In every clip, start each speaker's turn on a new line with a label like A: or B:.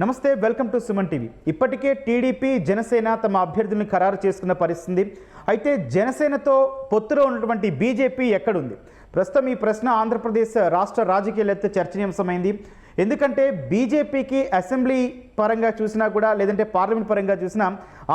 A: నమస్తే welcome to Suman TV. ఇప్పటికే TDP Janasena తమ అభ్యర్థులను ఖరారు చేసుకున్న పరిస్థితి. అయితే జనసేనతో పొత్తులో ఉన్నటువంటి బీజేపీ ఎక్కడుంది? ప్రస్తుతం ఈ ప్రశ్న ఆంధ్రప్రదేశ్ రాష్ట్ర రాజకీయాలతో చర్చనీయాంశమైంది. ఎందుకంటే బీజేపీకి అసెంబ్లీ పరంగా చూసినా కూడా లేదంటే పార్లమెంట్ పరంగా చూసినా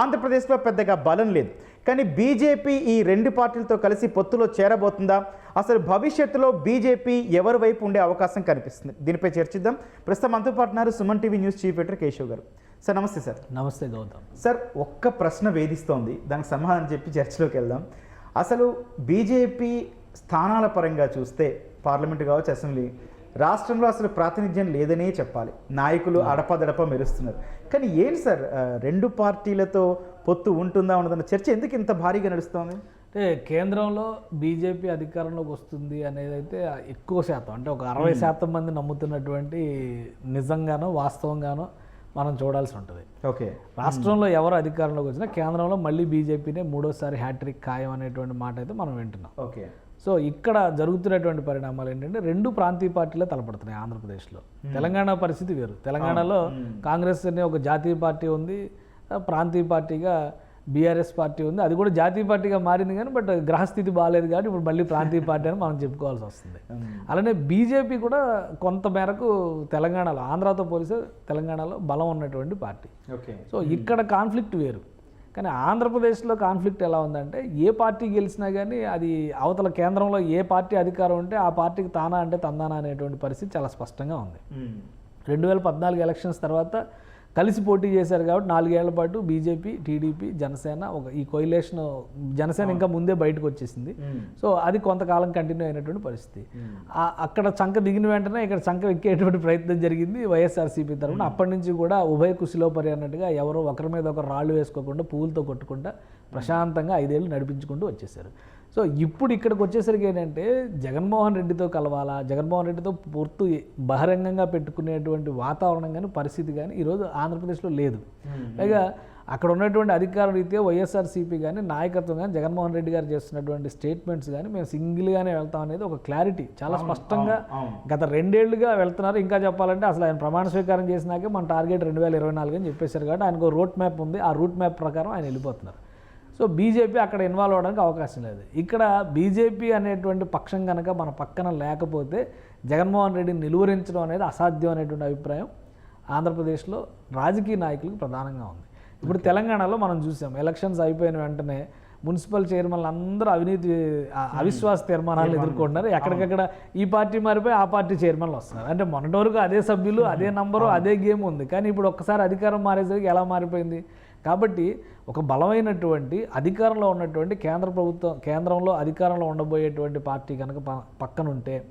A: ఆంధ్రప్రదేశ్లో పెద్దగా బలం లేదు. కానీ బీజేపీ ఈ రెండు పార్టీలతో కలిసి పొత్తులో చేరబోతుందా? అసలు భవిష్యత్తులో బీజేపీ ఎవరి వైపు ఉండే అవకాశం కనిపిస్తుంది? దీనిపై చర్చిద్దాం. ప్రస్తుతం మనతో పాటు ఉన్నారు Suman TV news chief editor Keshav garu. Sir నమస్తే సార్.
B: నమస్తే గౌతమ్.
A: సార్ ఒక్క ప్రశ్న వేధిస్తోంది. దానికి సమాధానం చెప్పి చర్చలోకి వెళ్దాం. అసలు బీజేపీ స్థానాల పరంగా చూస్తే పార్లమెంట్ కావచ్చు అసెంబ్లీ రాష్ట్రంలో అసలు ప్రాతినిధ్యం లేదనే చెప్పాలి. నాయకులు అడపదడప మెరుస్తున్నారు. కానీ ఏంటి సార్ రెండు పార్టీలతో పొత్తు ఉంటుందా ఉన్నదన్న చర్చ ఎందుకు ఇంత భారీగా నడుస్తోంది?
B: అంటే కేంద్రంలో బీజేపీ అధికారంలోకి వస్తుంది అనేది అయితే ఎక్కువ శాతం అంటే ఒక అరవై శాతం మంది నమ్ముతున్నటువంటి నిజంగానో వాస్తవంగానో మనం చూడాల్సి ఉంటుంది.
A: ఓకే.
B: రాష్ట్రంలో ఎవరు అధికారంలోకి వచ్చినా కేంద్రంలో మళ్ళీ బీజేపీనే మూడోసారి హ్యాట్రిక్ ఖాయం అనేటువంటి మాట అయితే మనం వింటున్నాం.
A: ఓకే.
B: సో ఇక్కడ జరుగుతున్నటువంటి పరిణామాలు ఏంటంటే రెండు ప్రాంతీయ పార్టీలే తలపడుతున్నాయి ఆంధ్రప్రదేశ్లో. తెలంగాణ పరిస్థితి వేరు. తెలంగాణలో కాంగ్రెస్ అనే ఒక జాతీయ పార్టీ ఉంది ప్రాంతీయ పార్టీగా బీఆర్ఎస్ పార్టీ ఉంది. అది కూడా జాతీయ పార్టీగా మారింది కానీ బట్ గ్రహస్థితి బాగాలేదు కాబట్టి ఇప్పుడు మళ్ళీ ప్రాంతీయ పార్టీ అని మనం చెప్పుకోవాల్సి వస్తుంది. అలానే బీజేపీ కూడా కొంత మేరకు తెలంగాణలో ఆంధ్రాతో పోలిస్తే తెలంగాణలో బలం ఉన్నటువంటి పార్టీ.
A: ఓకే
B: సో ఇక్కడ కాన్ఫ్లిక్ట్ వేరు. కానీ ఆంధ్రప్రదేశ్లో కాన్ఫ్లిక్ట్ ఎలా ఉందంటే ఏ పార్టీ గెలిచినా కానీ అది అవతల కేంద్రంలో ఏ పార్టీ అధికారం ఉంటే ఆ పార్టీకి తానా అంటే తందానా అనేటువంటి పరిస్థితి చాలా స్పష్టంగా ఉంది. రెండు వేల పద్నాలుగు ఎలక్షన్స్ తర్వాత కలిసి పోటీ చేశారు కాబట్టి నాలుగేళ్ళ పాటు బీజేపీ టీడీపీ జనసేన ఒక ఈ కొయిలేషన్ జనసేన ఇంకా ముందే బయటకు వచ్చేసింది. సో అది కొంతకాలం కంటిన్యూ అయినటువంటి పరిస్థితి. ఆ- అక్కడ చంక దిగిన వెంటనే ఇక్కడ చంక ఎక్కేటువంటి ప్రయత్నం జరిగింది వైఎస్ఆర్సీపీ తరఫున. అప్పటి నుంచి కూడా ఉభయ కుశిలోపరి అన్నట్టుగా ఎవరో ఒకరి మీద ఒకరు రాళ్ళు వేసుకోకుండా పువ్వులతో కొట్టుకుంటా ప్రశాంతంగా ఐదేళ్ళు నడిపించుకుంటూ వచ్చేసారు సో ఇప్పుడు ఇక్కడికి వచ్చేసరికి ఏంటంటే జగన్మోహన్ రెడ్డితో కలవాలా జగన్మోహన్ రెడ్డితో పూర్తి బహిరంగంగా పెట్టుకునేటువంటి వాతావరణం కానీ పరిస్థితి కానీ ఈరోజు ఆంధ్రప్రదేశ్లో లేదు. పైగా అక్కడ ఉన్నటువంటి అధికార రీత్యా వైఎస్ఆర్సీపీ కానీ నాయకత్వం కానీ జగన్మోహన్ రెడ్డి గారు చేస్తున్నటువంటి స్టేట్మెంట్స్ కానీ మేము సింగిల్గానే వెళ్తాం అనేది ఒక క్లారిటీ. చాలా స్పష్టంగా గత రెండేళ్ళుగా వెళ్తున్నారు. ఇంకా చెప్పాలంటే అసలు ఆయన ప్రమాణ స్వీకారం చేసినాకే మన టార్గెట్ రెండు వేల ఇరవై నాలుగు అని చెప్పేశారు కాబట్టి ఆయనకు రూట్ మ్యాప్ ఉంది. ఆ రూట్ మ్యాప్ ప్రకారం ఆయన వెళ్ళిపోతున్నారు. సో బీజేపీ అక్కడ ఇన్వాల్వ్ అవ్వడానికి అవకాశం లేదు. ఇక్కడ బీజేపీ అనేటువంటి పక్షం కనుక మన పక్కన లేకపోతే జగన్మోహన్ రెడ్డిని నిలువరించడం అనేది అసాధ్యం అనేటువంటి అభిప్రాయం ఆంధ్రప్రదేశ్లో రాజకీయ నాయకులకు ప్రధానంగా ఉంది. ఇప్పుడు తెలంగాణలో మనం చూసాం ఎలక్షన్స్ అయిపోయిన వెంటనే మున్సిపల్ చైర్మన్లు అందరూ అవినీతి అవిశ్వాస తీర్మానాలు ఎదుర్కొంటున్నారు. ఎక్కడికక్కడ ఈ పార్టీ మారిపోయి ఆ పార్టీ చైర్మన్లు వస్తున్నారు. అంటే మొన్నటి వరకు అదే సభ్యులు అదే నంబరు అదే గేమ్ ఉంది. కానీ ఇప్పుడు ఒక్కసారి అధికారం మారేసరికి ఎలా మారిపోయింది? కాబట్టి ఒక బలమైనటువంటి అధికారంలో ఉన్నటువంటి కేంద్ర ప్రభుత్వం కేంద్రంలో అధికారంలో ఉండబోయేటువంటి పార్టీ కనుక ప- పక్కనుంటే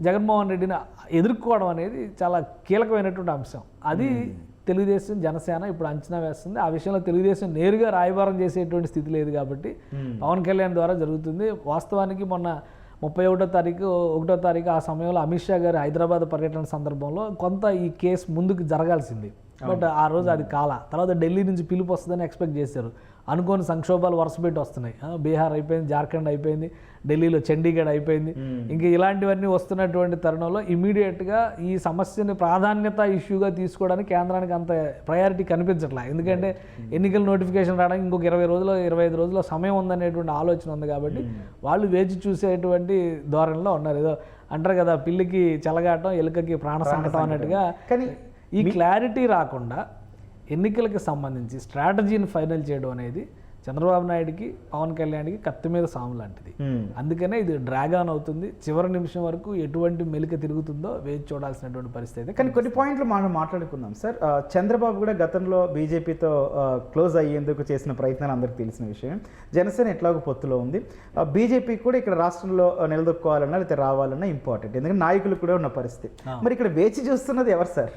B: జగన్మోహన్ రెడ్డిని ఎదుర్కోవడం అనేది చాలా కీలకమైనటువంటి అంశం. అది తెలుగుదేశం జనసేన ఇప్పుడు అంచనా వేస్తుంది. ఆ విషయంలో తెలుగుదేశం నేరుగా రాయబారం చేసేటువంటి స్థితి లేదు కాబట్టి పవన్ కళ్యాణ్ ద్వారా జరుగుతుంది. వాస్తవానికి మొన్న ముప్పై ఒకటో తారీఖు ఒకటో తారీఖు ఆ సమయంలో అమిత్ షా గారి హైదరాబాద్ పర్యటన సందర్భంలో కొంత ఈ కేసు ముందుకు జరగాల్సింది. బట్ ఆ రోజు అది కాల. తర్వాత ఢిల్లీ నుంచి పిలుపు వస్తుందని ఎక్స్పెక్ట్ చేశారు. అనుకోని సంక్షోభాలు వరుసపెట్టి వస్తున్నాయి. ఆ, బీహార్ అయిపోయింది జార్ఖండ్ అయిపోయింది ఢిల్లీలో చండీగఢ్ అయిపోయింది. ఇంకా ఇలాంటివన్నీ వస్తున్నటువంటి తరుణంలో ఇమీడియట్గా ఈ సమస్యని ప్రాధాన్యత ఇష్యూగా తీసుకోవడానికి కేంద్రానికి అంత ప్రయారిటీ కనిపించట్లా. ఎందుకంటే ఎన్నికల నోటిఫికేషన్ రావడానికి ఇంకొక ఇరవై రోజులు ఇరవై ఐదు రోజుల సమయం ఉందనేటువంటి ఆలోచన ఉంది కాబట్టి వాళ్ళు వేచి చూసేటువంటి ధోరణిలో ఉన్నారు. ఏదో అంటారు కదా పిల్లికి చెలగాటం ఎలుకకి ప్రాణ సంకటం. అన్నట్టుగా
A: కానీ
B: ఈ క్లారిటీ రాకుండా ఎన్నికలకు సంబంధించి స్ట్రాటజీని ఫైనల్ చేయడం అనేది చంద్రబాబు నాయుడికి పవన్ కళ్యాణ్కి కత్తి మీద సాము లాంటిది. అందుకనే ఇది డ్రాగ్ ఆన్ అవుతుంది. చివరి నిమిషం వరకు ఎటువంటి మెలిక తిరుగుతుందో వేచి చూడాల్సినటువంటి పరిస్థితి అయితే
A: కానీ కొన్ని పాయింట్లు మనం మాట్లాడుకుందాం. సార్ చంద్రబాబు కూడా గతంలో బీజేపీతో క్లోజ్ అయ్యేందుకు చేసిన ప్రయత్నాలు అందరికీ తెలిసిన విషయం. జనసేన ఎట్లాగో పొత్తులో ఉంది. బీజేపీ కూడా ఇక్కడ రాష్ట్రంలో నిలదొక్కోవాలన్నా లేకపోతే రావాలన్నా ఇంపార్టెంట్ ఎందుకంటే నాయకులు కూడా ఉన్న పరిస్థితి. మరి ఇక్కడ వేచి చూస్తున్నది ఎవరు సార్?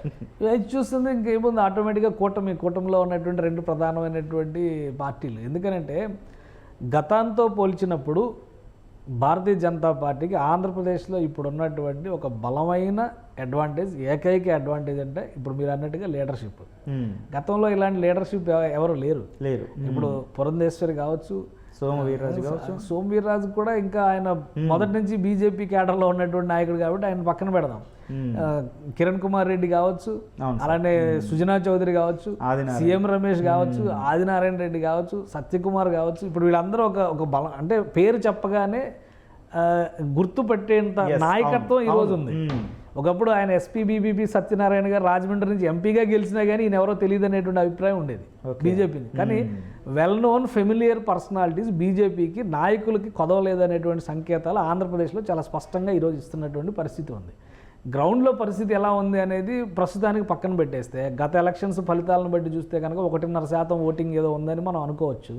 B: వేచి చూస్తుంది ఇంకేముంది? ఆటోమేటిక్గా కూటమి కూటమిలో ఉన్నటువంటి రెండు ప్రధానమైనటువంటి పార్టీలు. ఎందుకనంటే గతంతో పోల్చినప్పుడు భారతీయ జనతా పార్టీకి ఆంధ్రప్రదేశ్లో ఇప్పుడు ఉన్నటువంటి ఒక బలమైన అడ్వాంటేజ్ ఏకైక అడ్వాంటేజ్ అంటే ఇప్పుడు మీరు అన్నట్టుగా లీడర్షిప్. గతంలో ఇలాంటి లీడర్షిప్ ఎవరు లేరు.
A: లేరు.
B: ఇప్పుడు పురంధేశ్వరి కావచ్చు
A: సోము వీర్రాజు కావచ్చు.
B: సోమ్ వీర్రాజు కూడా ఇంకా ఆయన మొదటి నుంచి బీజేపీ కేడర్లో ఉన్నటువంటి నాయకుడు కాబట్టి ఆయన పక్కన పెడదాం. కిరణ్ కుమార్ రెడ్డి కావచ్చు అలానే సుజనా చౌదరి కావచ్చు. సీఎం రమేష్ కావచ్చు ఆదినారాయణ రెడ్డి కావచ్చు సత్యకుమార్ కావచ్చు. ఇప్పుడు వీళ్ళందరూ ఒక ఒక బలం అంటే పేరు చెప్పగానే గుర్తుపట్టేంత నాయకత్వం ఈ
A: అవును,
B: రోజు ఉంది. ఒకప్పుడు ఆయన ఎస్పీ బీబీపీ సత్యనారాయణ గారు రాజమండ్రి నుంచి ఎంపీగా గెలిచినా కానీ ఈయన ఎవరో తెలియదు అనేటువంటి అభిప్రాయం ఉండేది. బీజేపీని. కానీ వెల్ నోన్ ఫెమిలియర్ పర్సనాలిటీస్ బీజేపీకి నాయకులకి కొదవలేదు అనేటువంటి సంకేతాలు ఆంధ్రప్రదేశ్లో చాలా స్పష్టంగా ఈరోజు ఇస్తున్నటువంటి పరిస్థితి ఉంది. గ్రౌండ్లో పరిస్థితి ఎలా ఉంది అనేది ప్రస్తుతానికి పక్కన పెట్టేస్తే గత ఎలక్షన్స్ ఫలితాలను బట్టి చూస్తే కనుక ఒకటిన్నర శాతం ఓటింగ్ ఏదో ఉందని మనం అనుకోవచ్చు.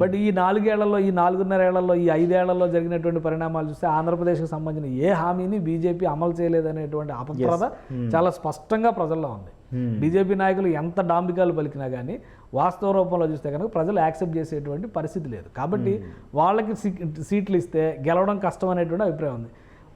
B: బట్ ఈ నాలుగేళ్ళలో ఈ నాలుగున్నర ఏళ్ళలో ఈ ఐదేళ్ళలో జరిగినటువంటి పరిణామాలు చూస్తే ఆంధ్రప్రదేశ్కి సంబంధించిన ఏ హామీని బీజేపీ అమలు చేయలేదనేటువంటి అపప్రద చాలా స్పష్టంగా ప్రజల్లో ఉంది. బీజేపీ నాయకులు ఎంత డాంబికాలు పలికినా కానీ వాస్తవ రూపంలో చూస్తే కనుక ప్రజలు యాక్సెప్ట్ చేసేటువంటి పరిస్థితి లేదు. కాబట్టి వాళ్ళకి సీట్లు ఇస్తే గెలవడం కష్టం అనేటువంటి అభిప్రాయం ఉంది.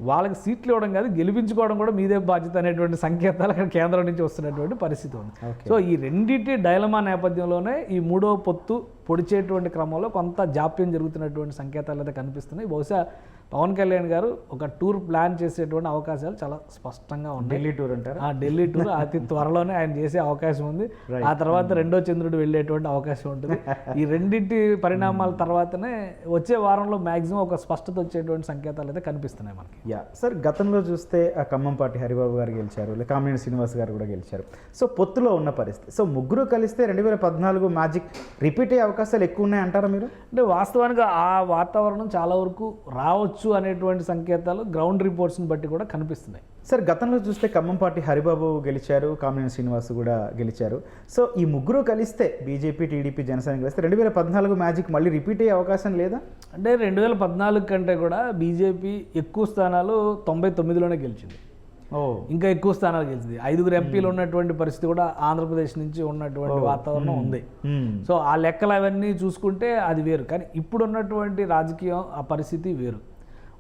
B: వాళ్ళకి సీట్లు ఇవ్వడం కాదు గెలిపించుకోవడం కూడా మీదే బాధ్యత అనేటువంటి సంకేతాలు అక్కడ కేంద్రం నుంచి వస్తున్నటువంటి పరిస్థితి ఉంది. సో ఈ రెండింటి డైలమా నేపథ్యంలోనే ఈ మూడో పొత్తు పొడిచేటువంటి క్రమంలో కొంత జాప్యం జరుగుతున్నటువంటి సంకేతాలు అయితే కనిపిస్తున్నాయి. బహుశా పవన్ కళ్యాణ్ గారు ఒక టూర్ ప్లాన్ చేసేటువంటి అవకాశాలు చాలా స్పష్టంగా ఉన్నాయి.
A: ఢిల్లీ టూర్ అంటారా?
B: ఆ ఢిల్లీ టూర్ అతి త్వరలోనే ఆయన చేసే అవకాశం ఉంది. ఆ తర్వాత రెండో చంద్రుడు వెళ్ళేటువంటి అవకాశం ఉంటుంది. ఈ రెండింటి పరిణామాల తర్వాతనే వచ్చే వారంలో మాక్సిమం ఒక స్పష్టత వచ్చేటువంటి సంకేతాలు అయితే కనిపిస్తున్నాయి మనకి.
A: యా సార్ గతంలో చూస్తే ఆ ఖమ్మంపాటి హరిబాబు గారు గెలిచారు లేదా కామినేని శ్రీనివాస్ గారు కూడా గెలిచారు. సో పొత్తులో ఉన్న పరిస్థితి. సో ముగ్గురు కలిస్తే రెండు వేల పద్నాలుగు మ్యాజిక్ రిపీట్ అయ్యే అవకాశాలు ఎక్కువ ఉన్నాయి అంటారా మీరు?
B: అంటే వాస్తవానికి ఆ వాతావరణం చాలా వరకు రావచ్చు. అనేటువంటి సంకేతాలు గ్రౌండ్ రిపోర్ట్స్ని బట్టి కూడా కనిపిస్తున్నాయి.
A: సార్ గతంలో చూస్తే ఖమ్మంపాటి హరిబాబు గెలిచారు కామినేని శ్రీనివాస్ కూడా గెలిచారు. సో ఈ ముగ్గురు కలిస్తే బీజేపీ టీడీపీ జనసేన కలిస్తే రెండు వేల పద్నాలుగు మ్యాజిక్ మళ్ళీ రిపీట్ అయ్యే అవకాశం లేదా?
B: అంటే రెండు వేల పద్నాలుగు కంటే కూడా బీజేపీ ఎక్కువ స్థానాలు తొంభై తొమ్మిదిలోనే గెలిచింది.
A: ఓ.
B: ఇంకా ఎక్కువ స్థానాలు గెలిచింది. ఐదుగురు ఎంపీలు ఉన్నటువంటి పరిస్థితి కూడా ఆంధ్రప్రదేశ్ నుంచి ఉన్నటువంటి వాతావరణం ఉంది. సో ఆ లెక్కలు అవన్నీ చూసుకుంటే అది వేరు. కానీ ఇప్పుడు ఉన్నటువంటి రాజకీయం ఆ పరిస్థితి వేరు.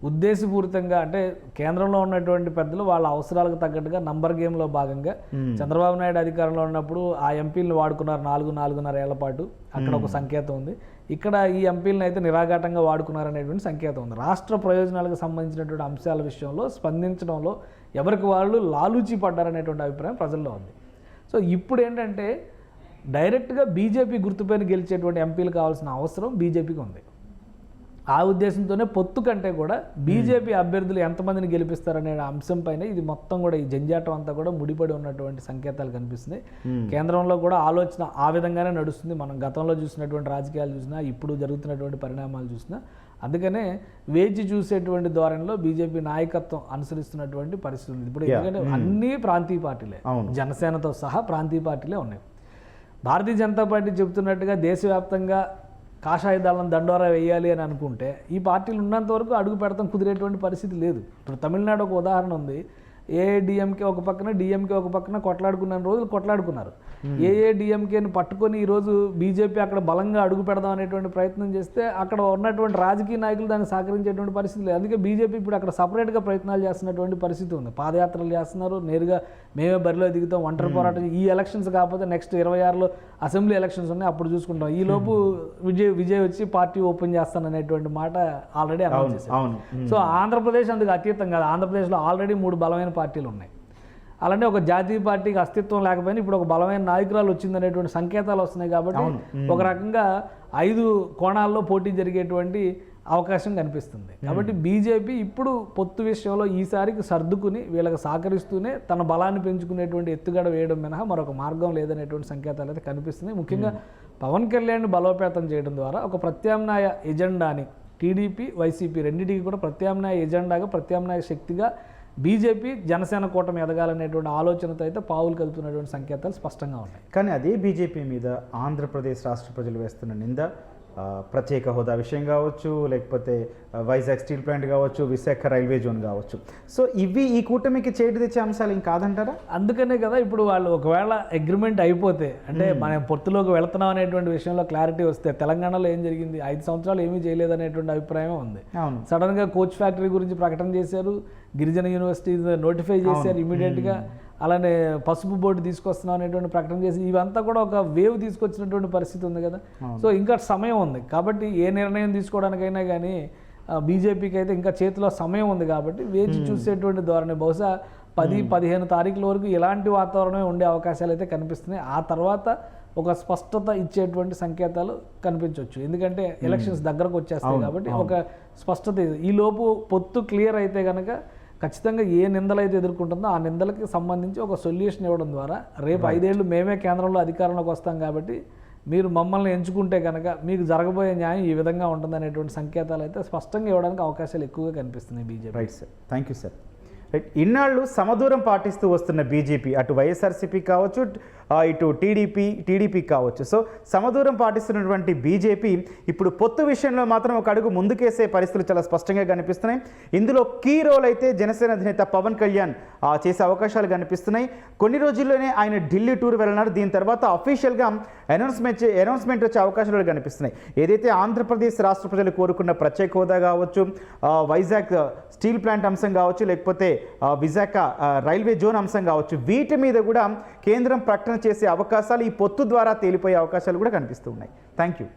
B: ఉద్దేశపూరితంగా అంటే కేంద్రంలో ఉన్నటువంటి పెద్దలు వాళ్ళ అవసరాలకు తగ్గట్టుగా నంబర్ గేమ్లో భాగంగా చంద్రబాబు నాయుడు అధికారంలో ఉన్నప్పుడు ఆ ఎంపీలను వాడుకున్నారు నాలుగు నాలుగున్నర ఏళ్ళ పాటు. అక్కడ ఒక సంకేతం ఉంది. ఇక్కడ ఈ ఎంపీలను అయితే నిరాఘాటంగా వాడుకున్నారు అనేటువంటి సంకేతం ఉంది. రాష్ట్ర ప్రయోజనాలకు సంబంధించినటువంటి అంశాల విషయంలో స్పందించడంలో ఎవరికి వాళ్ళు లాలూచి పడ్డారనేటువంటి అభిప్రాయం ప్రజల్లో ఉంది. సో ఇప్పుడు ఏంటంటే డైరెక్ట్గా బీజేపీ గుర్తుపైన గెలిచేటువంటి ఎంపీలు కావాల్సిన అవసరం బీజేపీకి ఉంది. ఆ ఉద్దేశంతోనే పొత్తు కంటే కూడా బీజేపీ అభ్యర్థులు ఎంతమందిని గెలిపిస్తారనే అంశం పైన ఇది మొత్తం కూడా ఈ జంజాటం అంతా కూడా ముడిపడి ఉన్నటువంటి సంకేతాలు కనిపిస్తున్నాయి. కేంద్రంలో కూడా ఆలోచన ఆ విధంగానే నడుస్తుంది. మనం గతంలో చూసినటువంటి రాజకీయాలు చూసినా ఇప్పుడు జరుగుతున్నటువంటి పరిణామాలు చూసినా అందుకనే వేచి చూసేటువంటి ధోరణిలో బీజేపీ నాయకత్వం అనుసరిస్తున్నటువంటి పరిస్థితి ఉంది. ఇప్పుడు ఎందుకంటే అన్ని ప్రాంతీయ పార్టీలే. జనసేనతో సహా ప్రాంతీయ పార్టీలే ఉన్నాయి. భారతీయ జనతా పార్టీ చెబుతున్నట్టుగా దేశవ్యాప్తంగా కాషాయ దళం దండోరా వేయాలి అని అనుకుంటే ఈ పార్టీలు ఉన్నంత వరకు అడుగు పెడతాం కుదిరేటువంటి పరిస్థితి లేదు. ఇప్పుడు తమిళనాడు ఒక ఉదాహరణ ఉంది. ఏ డిఎంకే ఒక పక్కన డిఎంకే ఒక పక్కన కొట్లాడుకున్న రోజులు కొట్లాడుకున్నారు. ఏ ఏ డిఎంకేని పట్టుకొని ఈరోజు బీజేపీ అక్కడ బలంగా అడుగు పెడదాం అనేటువంటి ప్రయత్నం చేస్తే అక్కడ ఉన్నటువంటి రాజకీయ నాయకులు దానికి సహకరించేటువంటి పరిస్థితి లేదు. అందుకే బీజేపీ ఇప్పుడు అక్కడ సపరేట్గా ప్రయత్నాలు చేస్తున్నటువంటి పరిస్థితి ఉంది. పాదయాత్రలు చేస్తున్నారు. నేరుగా మేమే బరిలో దిగుతాం. ఒంటరి పోరాటం ఈ ఎలక్షన్స్ కాకపోతే నెక్స్ట్ ఇరవై ఆరులో అసెంబ్లీ ఎలక్షన్స్ ఉన్నాయి. అప్పుడు చూసుకుంటాం. ఈ లోపు విజయ్ విజయ్ వచ్చి పార్టీ ఓపెన్ చేస్తాననేటువంటి మాట ఆల్రెడీ అనౌన్స్ చేశారు. సో ఆంధ్రప్రదేశ్ అందుకు అతీతం కాదు. ఆంధ్రప్రదేశ్లో ఆల్రెడీ మూడు బలమైన పార్టీలు ఉన్నాయి. అలానే ఒక జాతీయ పార్టీకి అస్తిత్వం లేకపోయినా ఇప్పుడు ఒక బలమైన నాయకురాలు వచ్చిందనేటువంటి సంకేతాలు వస్తున్నాయి కాబట్టి. ఒక రకంగా ఐదు కోణాల్లో పోటీ జరిగేటువంటి అవకాశం కనిపిస్తుంది. కాబట్టి బీజేపీ ఇప్పుడు పొత్తు విషయంలో ఈసారికి సర్దుకుని వీళ్ళకి సహకరిస్తూనే తన బలాన్ని పెంచుకునేటువంటి ఎత్తుగడ వేయడం మినహా మరొక మార్గం లేదనేటువంటి సంకేతాలు అయితే కనిపిస్తున్నాయి. ముఖ్యంగా పవన్ కళ్యాణ్ బలోపేతం చేయడం ద్వారా ఒక ప్రత్యామ్నాయ ఎజెండాని టీడీపీ వైసీపీ రెండింటికి కూడా ప్రత్యామ్నాయ ఎజెండాగా ప్రత్యామ్నాయ శక్తిగా బీజేపీ జనసేన కూటమి ఎదగాలనేటువంటి ఆలోచనతో అయితే పావులు కలుపుతున్నటువంటి సంకేతాలు స్పష్టంగా ఉన్నాయి.
A: కానీ అదే బీజేపీ మీద ఆంధ్రప్రదేశ్ రాష్ట్ర ప్రజలు వేస్తున్న నింద ప్రత్యేక హోదా విషయం కావచ్చు లేకపోతే వైజాగ్ స్టీల్ ప్లాంట్ కావచ్చు విశాఖ రైల్వే జోన్ కావచ్చు. సో ఇవి ఈ కూటమికి చేటు తెచ్చే అంశాలు ఏం కాదంటారా?
B: అందుకనే కదా ఇప్పుడు వాళ్ళు ఒకవేళ అగ్రిమెంట్ అయిపోతే అంటే మనం పొత్తులోకి వెళుతున్నాం అనేటువంటి విషయంలో క్లారిటీ వస్తే తెలంగాణలో ఏం జరిగింది? ఐదు సంవత్సరాలు ఏమీ చేయలేదు అనేటువంటి అభిప్రాయం ఉంది.
A: అవును.
B: సడన్గా కోచ్ ఫ్యాక్టరీ గురించి ప్రకటన చేశారు గిరిజన యూనివర్సిటీ నోటిఫై చేశారు ఇమీడియట్గా. అలానే పసుపు బోర్డు తీసుకొస్తున్నాం అనేటువంటి ప్రకటన చేసి ఇవంతా కూడా ఒక వేవ్ తీసుకొచ్చినటువంటి పరిస్థితి ఉంది కదా. సో ఇంకా సమయం ఉంది. కాబట్టి ఏ నిర్ణయం తీసుకోవడానికైనా కానీ బీజేపీకి అయితే ఇంకా చేతిలో సమయం ఉంది కాబట్టి వేచి చూసేటువంటి ధోరణి. బహుశా పది పదిహేను తారీఖుల వరకు ఇలాంటి వాతావరణమే ఉండే అవకాశాలు అయితే కనిపిస్తున్నాయి. ఆ తర్వాత ఒక స్పష్టత ఇచ్చేటువంటి సంకేతాలు కనిపించవచ్చు ఎందుకంటే ఎలక్షన్స్ దగ్గరకు వచ్చేస్తాయి కాబట్టి ఒక స్పష్టత. ఈ లోపు పొత్తు క్లియర్ అయితే కనుక ఖచ్చితంగా ఏ నిందలు అయితే ఎదుర్కొంటుందో ఆ నిందలకి సంబంధించి ఒక సొల్యూషన్ ఇవ్వడం ద్వారా రేపు ఐదేళ్ళు మేమే కేంద్రంలో అధికారంలోకి వస్తాం కాబట్టి మీరు మమ్మల్ని ఎంచుకుంటే కనుక మీకు జరగబోయే న్యాయం ఈ విధంగా ఉంటుందనేటువంటి సంకేతాలు అయితే స్పష్టంగా ఇవ్వడానికి అవకాశాలు ఎక్కువగా కనిపిస్తున్నాయి BJP
A: right sir thank you sir ఇన్నాళ్ళు సమదూరం పాటిస్తూ వస్తున్న బీజేపీ అటు వైఎస్ఆర్సీపీ కావచ్చు ఇటు టీడీపీ టీడీపీ కావచ్చు. సో సమదూరం పాటిస్తున్నటువంటి బీజేపీ ఇప్పుడు పొత్తు విషయంలో మాత్రం ఒక అడుగు ముందుకేసే పరిస్థితులు చాలా స్పష్టంగా కనిపిస్తున్నాయి. ఇందులో కీ రోల్ అయితే జనసేన అధినేత పవన్ కళ్యాణ్ ఆ, చేసే అవకాశాలు కనిపిస్తున్నాయి. కొన్ని రోజుల్లోనే ఆయన ఢిల్లీ టూర్ వెళ్ళినారు దీని తర్వాత అఫీషియల్గా అనౌన్స్మెంట్ అనౌన్స్మెంట్ వచ్చే అవకాశాలు కనిపిస్తున్నాయి. ఏదైతే ఆంధ్రప్రదేశ్ రాష్ట్ర ప్రజలు కోరుకున్న ప్రత్యేక హోదా కావచ్చు వైజాగ్ స్టీల్ ప్లాంట్ అంశం కావచ్చు లేకపోతే విశాఖ రైల్వే జోన్ అంశం కావచ్చు వీటి మీద కూడా కేంద్రం ప్రకటన చేసే అవకాశాలు ఈ పొత్తు ద్వారా తేలిపోయే అవకాశాలు కూడా కనిపిస్తూ ఉన్నాయి. Thank you